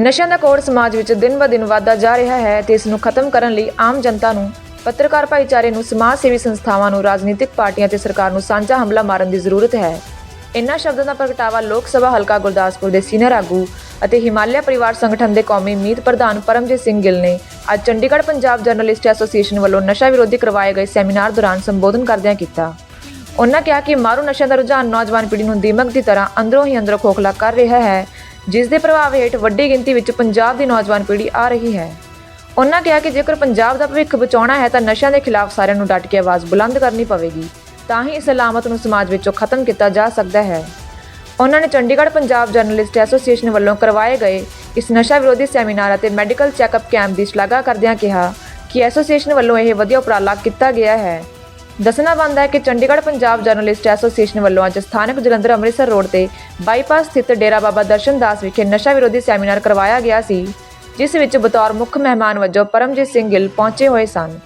ਨਸ਼ਿਆਂ ਦਾ ਕੋੜ ਸਮਾਜ ਵਿੱਚ ਦਿਨ-ਬ-ਦਿਨ ਵਧਦਾ ਜਾ ਰਿਹਾ ਹੈ ਤੇ ਇਸ ਨੂੰ ਖਤਮ ਕਰਨ ਲਈ ਆਮ ਜਨਤਾ ਨੂੰ, ਪੱਤਰਕਾਰ ਭਾਈਚਾਰੇ ਨੂੰ, ਸਮਾਜ ਸੇਵੀ ਸੰਸਥਾਵਾਂ ਨੂੰ, ਰਾਜਨੀਤਿਕ ਪਾਰਟੀਆਂ ਤੇ ਸਰਕਾਰ ਨੂੰ ਸਾਂਝਾ ਹਮਲਾ ਮਾਰਨ ਦੀ ਜ਼ਰੂਰਤ ਹੈ। ਇਨ੍ਹਾਂ ਸ਼ਬਦਾਂ ਦਾ ਪ੍ਰਗਟਾਵਾ ਲੋਕ ਸਭਾ ਹਲਕਾ ਗੁਰਦਾਸਪੁਰ ਦੇ ਸੀਨੀਅਰ ਆਗੂ ਅਤੇ ਹਿਮਾਲਿਆ ਪਰਿਵਾਰ ਸੰਗਠਨ ਦੇ ਕੌਮੀ ਮੀਤ ਪ੍ਰਧਾਨ ਪਰਮਜੀਤ ਸਿੰਘ ਗਿੱਲ ਨੇ ਅੱਜ ਚੰਡੀਗੜ੍ਹ ਪੰਜਾਬ ਜਰਨਲਿਸਟ ਐਸੋਸੀਏਸ਼ਨ ਵੱਲੋਂ ਨਸ਼ਾ ਵਿਰੋਧੀ ਕਰਵਾਏ ਗਏ ਸੈਮੀਨਾਰ ਦੌਰਾਨ ਸੰਬੋਧਨ ਕਰਦਿਆਂ ਕੀਤਾ। ਉਹਨਾਂ ਕਿਹਾ ਕਿ ਮਾਰੂ ਨਸ਼ਿਆਂ ਦਾ ਰੁਝਾਨ ਨੌਜਵਾਨ ਪੀੜ੍ਹੀ ਨੂੰ ਦੀਮਕ ਦੀ ਤਰ੍ਹਾਂ ਅੰਦਰੋਂ ਹੀ ਅੰਦਰੋਂ ਖੋਖਲਾ ਕਰ ਰਿਹਾ ਹੈ ਜਿਸ ਦੇ ਪ੍ਰਭਾਵ ਹੇਠ ਵੱਡੀ ਗਿਣਤੀ ਵਿੱਚ ਪੰਜਾਬ ਦੀ ਨੌਜਵਾਨ ਪੀੜ੍ਹੀ ਆ ਰਹੀ ਹੈ। ਉਹਨਾਂ ਕਿਹਾ ਕਿ ਜੇਕਰ ਪੰਜਾਬ ਦਾ ਭਵਿੱਖ ਬਚਾਉਣਾ ਹੈ ਤਾਂ ਨਸ਼ਿਆਂ ਦੇ ਖਿਲਾਫ ਸਾਰਿਆਂ ਨੂੰ ਡਟ ਕੇ ਆਵਾਜ਼ ਬੁਲੰਦ ਕਰਨੀ ਪਵੇਗੀ, ਤਾਂ ਹੀ ਇਸ ਅਲਾਮਤ ਨੂੰ ਸਮਾਜ ਵਿੱਚੋਂ ਖਤਮ ਕੀਤਾ ਜਾ ਸਕਦਾ ਹੈ। ਉਹਨਾਂ ਨੇ ਚੰਡੀਗੜ੍ਹ ਪੰਜਾਬ ਜਰਨਲਿਸਟ ਐਸੋਸੀਏਸ਼ਨ ਵੱਲੋਂ ਕਰਵਾਏ ਗਏ ਇਸ ਨਸ਼ਾ ਵਿਰੋਧੀ ਸੈਮੀਨਾਰ ਅਤੇ ਮੈਡੀਕਲ ਚੈੱਕਅਪ ਕੈਂਪ ਦੀ ਸ਼ਲਾਘਾ ਕਰਦਿਆਂ ਕਿਹਾ ਕਿ ਐਸੋਸੀਏਸ਼ਨ ਵੱਲੋਂ ਇਹ ਵਧੀਆ ਉਪਰਾਲਾ ਕੀਤਾ ਗਿਆ ਹੈ। ਦੱਸਣਾ ਬੰਦ ਹੈ ਕਿ ਚੰਡੀਗੜ੍ਹ ਪੰਜਾਬ ਜਰਨਲਿਸਟ ਐਸੋਸੀਏਸ਼ਨ ਵੱਲੋਂ ਅੱਜ ਸਥਾਨਕ ਜਲੰਧਰ ਅੰਮ੍ਰਿਤਸਰ ਰੋਡ ਤੇ ਬਾਈਪਾਸ ਸਥਿਤ ਡੇਰਾ ਬਾਬਾ ਦਰਸ਼ਨ ਦਾਸ ਵਿਖੇ ਨਸ਼ਾ ਵਿਰੋਧੀ ਸੈਮੀਨਾਰ ਕਰਵਾਇਆ ਗਿਆ ਸੀ, ਜਿਸ ਵਿੱਚ ਬਤੌਰ ਮੁੱਖ ਮਹਿਮਾਨ ਵਜੋਂ ਪਰਮਜੀਤ ਸਿੰਘ ਗਿੱਲ ਪਹੁੰਚੇ ਹੋਏ ਸਨ।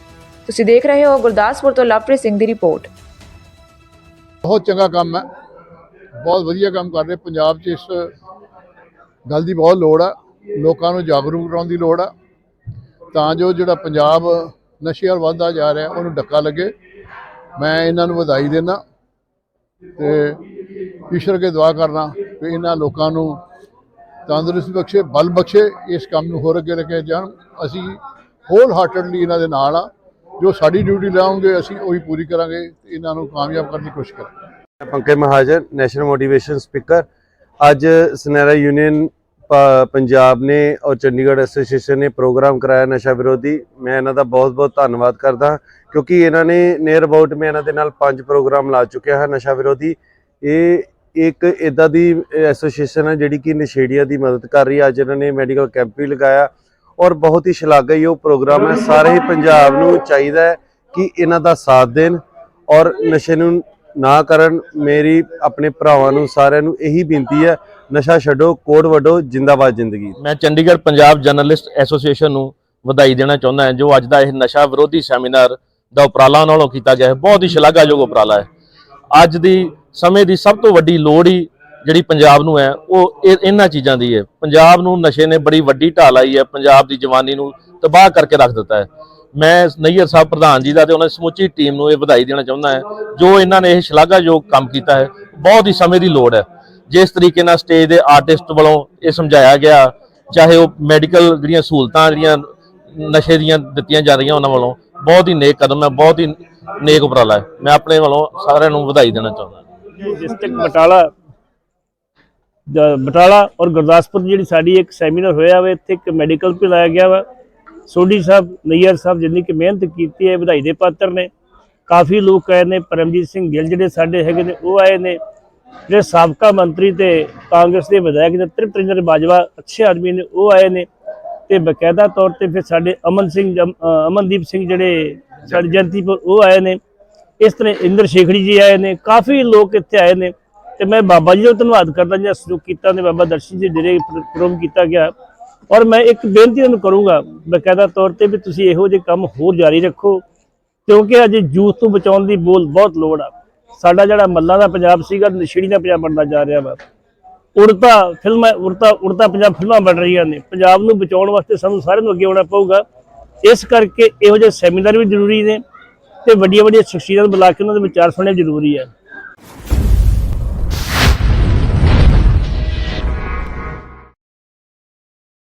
ਤੁਸੀਂ ਦੇਖ ਰਹੇ ਹੋ ਗੁਰਦਾਸਪੁਰ ਤੋਂ ਲਵਪ੍ਰੀਤ ਸਿੰਘ ਦੀ ਰਿਪੋਰਟ। ਬਹੁਤ ਚੰਗਾ ਕੰਮ ਹੈ। ਬਹੁਤ ਵਧੀਆ ਕੰਮ ਕਰ ਰਹੇ ਪੰਜਾਬ 'ਚ ਇਸ ਗੱਲ ਦੀ ਬਹੁਤ ਲੋੜ ਆ। ਲੋਕਾਂ ਨੂੰ ਜਾਗਰੂਕ ਕਰਾਉਣ ਦੀ ਲੋੜ ਆ। ਤਾਂ ਜੋ ਜਿਹੜਾ ਪੰਜਾਬ ਨਸ਼ੇ ਵੱਲ ਵੱਧਦਾ ਜਾ ਰਿਹਾ, ਉਹਨੂੰ ਡੱਕਾ ਲੱਗੇ। ਮੈਂ ਇਹਨਾਂ ਨੂੰ ਵਧਾਈ ਦੇਣਾ ਤੇ ਈਸ਼ਵਰ ਕੇ ਦੁਆ ਕਰਨਾ ਕਿ ਇਹਨਾਂ ਲੋਕਾਂ ਨੂੰ ਤੰਦਰੁਸਤੀ ਬਖਸ਼ੇ, ਬਲ ਬਖਸ਼ੇ, ਇਸ ਕੰਮ ਨੂੰ ਹੋਰ ਅੱਗੇ ਲੈ ਕੇ ਜਾਣ। ਅਸੀਂ ਹੋਲ ਹਾਰਟਡਲੀ ਇਹਨਾਂ ਦੇ ਨਾਲ ਆ। ਜੋ ਸਾਡੀ ਡਿਊਟੀ ਲਾਉਂਗੇ, ਅਸੀਂ ਉਹੀ ਪੂਰੀ ਕਰਾਂਗੇ ਤੇ ਇਹਨਾਂ ਨੂੰ ਕਾਮਯਾਬ ਕਰਨ ਦੀ ਕੋਸ਼ਿਸ਼ ਕਰਾਂਗੇ। Pankaj Mahajan national motivation speaker ਅੱਜ ਸਨੈਰਾ ਯੂਨੀਅਨ ਪੰਜਾਬ ਨੇ ਔਰ ਚੰਡੀਗੜ੍ਹ ਐਸੋਸੀਏਸ਼ਨ ਨੇ ਪ੍ਰੋਗਰਾਮ ਕਰਾਇਆ ਨਸ਼ਾ ਵਿਰੋਧੀ। ਮੈਂ ਇਹਨਾਂ ਦਾ ਬਹੁਤ-ਬਹੁਤ ਧੰਨਵਾਦ ਕਰਦਾ, ਕਿਉਂਕਿ ਇਹਨਾਂ ਨੇ ਨੀਅਰ ਅਬਾਊਟ ਮੈਂ ਇਹਨਾਂ ਦੇ ਨਾਲ ਪੰਜ ਪ੍ਰੋਗਰਾਮ ਲਾ ਚੁੱਕਿਆ ਹਾਂ ਨਸ਼ਾ ਵਿਰੋਧੀ। ਇਹ ਇੱਕ ਇਦਾਂ ਦੀ ਐਸੋਸੀਏਸ਼ਨ ਹੈ ਜਿਹੜੀ ਕਿ ਨਸ਼ੇੜੀਆਂ ਦੀ ਮਦਦ ਕਰ ਰਹੀ ਹੈ। ਅੱਜ ਇਹਨਾਂ ਨੇ ਮੈਡੀਕਲ ਕੈਂਪ ਵੀ ਲਗਾਇਆ ਔਰ ਬਹੁਤ ਹੀ ਸ਼ਲਾਘਾਯੋਗ ਪ੍ਰੋਗਰਾਮ ਹੈ। ਸਾਰੇ ਹੀ ਪੰਜਾਬ ਨੂੰ ਚਾਹੀਦਾ ਹੈ ਕਿ ਇਹਨਾਂ ਦਾ ਸਾਥ ਦੇਣ ਔਰ ਨਸ਼ੇ ਨੂੰ ਨਾ ਕਰਨ, ਮੇਰੀ, ਆਪਣੇ ਭਰਾਵਾਂ ਨੂੰ, ਸਾਰਿਆਂ ਨੂੰ ਇਹੀ ਬੇਨਤੀ ਹੈ, ਨਸ਼ਾ ਛੱਡੋ, ਕੋਡ ਵਡੋ ਜਿੰਦਾਬਾਦ ਜ਼ਿੰਦਗੀ। ਮੈਂ ਚੰਡੀਗੜ੍ਹ ਪੰਜਾਬ ਜਰਨਲਿਸਟ ਐਸੋਸੀਏਸ਼ਨ ਨੂੰ ਵਧਾਈ ਦੇਣਾ ਚਾਹੁੰਦਾ ਹਾਂ, ਜੋ ਅੱਜ ਦਾ ਇਹ ਨਸ਼ਾ ਵਿਰੋਧੀ ਸੈਮੀਨਾਰ ਦਾ ਉਪਰਾਲਾ ਉਹਨਾਂ ਵੱਲੋਂ ਕੀਤਾ ਗਿਆ ਹੈ। ਬਹੁਤ ਹੀ ਸ਼ਲਾਘਾਯੋਗ ਉਪਰਾਲਾ ਹੈ। ਅੱਜ ਦੀ ਸਮੇਂ ਦੀ ਸਭ ਤੋਂ ਵੱਡੀ ਲੋੜ ਹੀ ਜਿਹੜੀ ਪੰਜਾਬ ਨੂੰ ਹੈ, ਉਹ ਇਹ- ਇਹਨਾਂ ਚੀਜ਼ਾਂ ਦੀ ਹੈ। ਪੰਜਾਬ ਨੂੰ ਨਸ਼ੇ ਨੇ ਬੜੀ ਵੱਡੀ ਢਾਲ ਆਈ ਹੈ, ਪੰਜਾਬ ਦੀ ਜਵਾਨੀ ਨੂੰ ਤਬਾਹ ਕਰਕੇ ਰੱਖ ਦਿੱਤਾ ਹੈ। ਮੈਂ ਨਈਅਰ ਸਾਹਿਬ ਪ੍ਰਧਾਨ ਜੀ ਦਾ ਤੇ ਉਹਨਾਂ ਦੀ ਸਮੁੱਚੀ ਟੀਮ ਨੂੰ ਇਹ ਵਧਾਈ ਦੇਣਾ ਚਾਹੁੰਦਾ ਹਾਂ। ਜੋ ਇਹਨਾਂ ਨੇ ਇਹ ਸ਼ਲਾਘਾਯੋਗ ਕੰਮ ਕੀਤਾ ਹੈ, ਬਹੁਤ ਹੀ ਸਮੇਂ ਦੀ ਲੋੜ ਹੈ। ਜਿਸ ਤਰੀਕੇ ਨਾਲ ਸਟੇਜ ਦੇ ਆਰਟਿਸਟ ਵੱਲੋਂ ਇਹ ਸਮਝਾਇਆ ਗਿਆ, ਚਾਹੇ ਉਹ ਮੈਡੀਕਲ ਜਿਹੜੀਆਂ ਸਹੂਲਤਾਂ ਜਿਹੜੀਆਂ ਨਸ਼ੇ ਦੀਆਂ ਦਿੱਤੀਆਂ ਜਾ ਰਹੀਆਂ ਉਹਨਾਂ ਵੱਲੋਂ, ਬਹੁਤ ਹੀ ਨੇਕ ਕਦਮ ਹੈ, ਬਹੁਤ ਹੀ ਨੇਕ ਉਪਰਾਲਾ ਹੈ। ਮੈਂ ਆਪਣੇ ਵੱਲੋਂ ਸਾਰਿਆਂ ਨੂੰ ਵਧਾਈ ਦੇਣਾ ਚਾਹੁੰਦਾ ਡਿਸਟ੍ਰਿਕਟ ਬਟਾਲਾ ਬਟਾਲਾ ਔਰ ਗੁਰਦਾਸਪੁਰ ਦੀ ਜਿਹੜੀ ਸਾਡੀ ਇੱਕ ਸੈਮੀਨਾਰ ਹੋਇਆ ਵਾ, ਇੱਥੇ ਇੱਕ ਮੈਡੀਕਲ ਵੀ ਲਾਇਆ ਗਿਆ ਵਾ। ਸੋਢੀ ਸਾਹਿਬ, ਨਈਅਰ ਸਾਹਿਬ ਜਿੰਨੀ ਕਿ ਮਿਹਨਤ ਕੀਤੀ ਹੈ, ਵਧਾਈ ਦੇ ਪਾਤਰ ਨੇ। ਕਾਫੀ ਲੋਕ ਆਏ ਨੇ, ਪਰਮਜੀਤ ਸਿੰਘ ਗਿੱਲ ਜਿਹੜੇ ਸਾਡੇ ਹੈਗੇ ਨੇ, ਉਹ ਆਏ ਨੇ। ਜਿਹੜੇ ਸਾਬਕਾ ਮੰਤਰੀ ਤੇ ਕਾਂਗਰਸ ਦੇ ਵਿਧਾਇਕ ਨੇ, ਤ੍ਰਿਪਤ ਰੰਜਨ ਬਾਜਵਾ, ਅੱਛੇ ਆਦਮੀ ਨੇ, ਉਹ ਆਏ ਨੇ। ਤੇ ਬਕਾਇਦਾ ਤੌਰ ਤੇ ਫਿਰ ਸਾਡੇ ਅਮਨ ਸਿੰਘ ਅਮਨਦੀਪ ਸਿੰਘ ਜਿਹੜੇ ਸਾਡੇ ਜੰਤੀਪੁਰ ਉਹ ਆਏ ਨੇ। ਇਸ ਤਰ੍ਹਾਂ ਇੰਦਰ ਸ਼ੇਖੜੀ ਜੀ ਆਏ ਨੇ, ਕਾਫੀ ਲੋਕ ਇੱਥੇ ਆਏ ਨੇ। ਤੇ ਮੈਂ ਬਾਬਾ ਜੀ ਦਾ ਧੰਨਵਾਦ ਕਰਦਾ, ਜਿਹੜਾ ਸਹਿਯੋਗ ਕੀਤਾ ਨੇ, ਬਾਬਾ ਦਰਸ਼ਨ ਜੀ, ਜਿਹੜੇ ਪ੍ਰੋਗਰਾਮ ਕੀਤਾ ਗਿਆ। ਔਰ ਮੈਂ ਇੱਕ ਬੇਨਤੀ ਤੁਹਾਨੂੰ ਕਰੂੰਗਾ, ਬਕਾਇਦਾ ਤੌਰ ਤੇ ਵੀ ਤੁਸੀਂ ਇਹੋ ਜਿਹੇ ਕੰਮ ਹੋਰ ਜਾਰੀ ਰੱਖੋ, ਕਿਉਂਕਿ ਅੱਜ ਯੂਥ ਨੂੰ ਬਚਾਉਣ ਦੀ ਬੋਲ ਬਹੁਤ ਲੋੜ ਆ। ਸਾਡਾ ਜਿਹੜਾ ਮੱਲਾਂ ਦਾ ਪੰਜਾਬ ਸੀਗਾ, ਨਸ਼ੀੜੀ ਦਾ ਪੰਜਾਬ ਬਣਦਾ ਜਾ ਰਿਹਾ ਵਾ। ਉੜਤਾ ਫਿਲਮਾਂ, ਉੜਤਾ ਉੜਤਾ ਪੰਜਾਬ ਫਿਲਮਾਂ ਬਣ ਰਹੀਆਂ ਨੇ। ਪੰਜਾਬ ਨੂੰ ਬਚਾਉਣ ਵਾਸਤੇ ਸਾਨੂੰ ਸਾਰਿਆਂ ਨੂੰ ਅੱਗੇ ਆਉਣਾ ਪਊਗਾ। ਇਸ ਕਰਕੇ ਇਹੋ ਜਿਹੇ ਸੈਮੀਨਾਰ ਵੀ ਜ਼ਰੂਰੀ ਨੇ ਤੇ ਵੱਡੀਆਂ ਵੱਡੀਆਂ ਸ਼ਖਸੀਅਤਾਂ ਨੂੰ ਬੁਲਾ ਕੇ ਉਹਨਾਂ ਦੇ ਵਿਚਾਰ ਸੁਣਨੇ ਜ਼ਰੂਰੀ ਹੈ